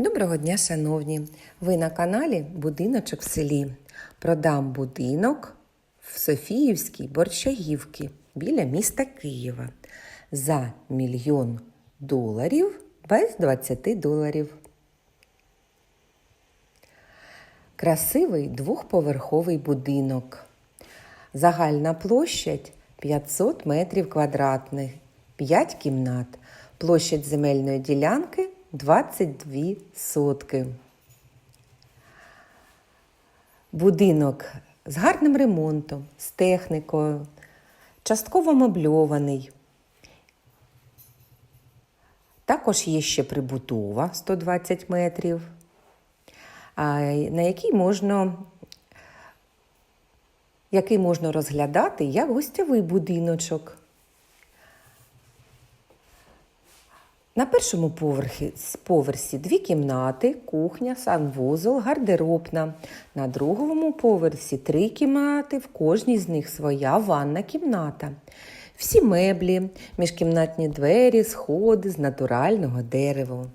Доброго дня, шановні! Ви на каналі Будиночок в селі. Продам будинок в Софіївській Борщагівці біля міста Києва за мільйон доларів без 20 доларів. Красивий двохповерховий будинок. Загальна площадь 500 метрів квадратних, 5 кімнат. Площадь земельної ділянки 22 сотки. Будинок з гарним ремонтом, з технікою, частково мебльований. Також є ще прибутова 120 метрів, на якій можна, який можна розглядати як гостєвий будиночок. На першому поверхі, поверсі дві кімнати, кухня, санвузол, гардеробна. На другому поверсі три кімнати, в кожній з них своя ванна кімната. Всі меблі, міжкімнатні двері, сходи з натурального дерева.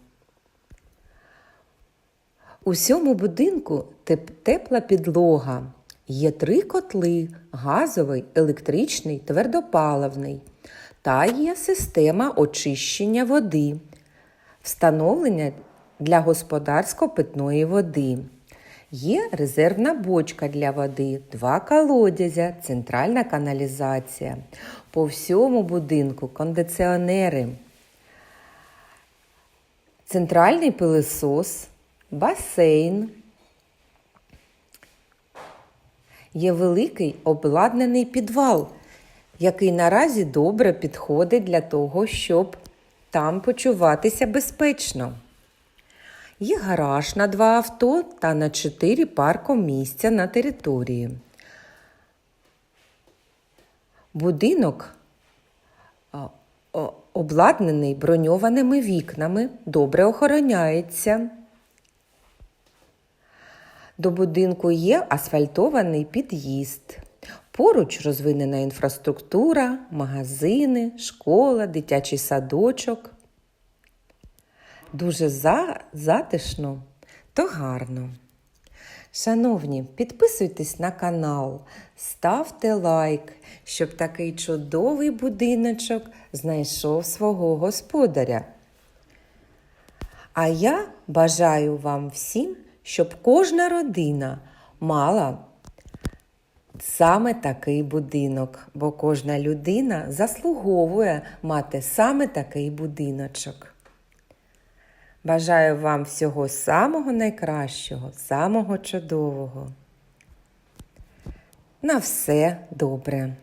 У всьому будинку теп- тепла підлога. Є три котли газовий, електричний, твердопаливний. Та є система очищення води, встановлення для господарсько-питної води. Є резервна бочка для води, два колодязя, центральна каналізація. По всьому будинку кондиціонери, центральний пилисос, басейн. Є великий обладнаний підвал, який наразі добре підходить для того, щоб там почуватися безпечно. Є гараж на два авто та на чотири паркомісця на території. Будинок обладнаний броньованими вікнами, добре охороняється. До будинку є асфальтований під'їзд. Поруч розвинена інфраструктура, магазини, школа, дитячий садочок. Дуже за, затишно то гарно. Шановні, підписуйтесь на канал, ставте лайк, щоб такий чудовий будиночок знайшов свого господаря. А я бажаю вам всім, щоб кожна родина мала саме такий будинок, бо кожна людина заслуговує мати саме такий будиночок. Бажаю вам всього самого найкращого, самого чудового. На все добре.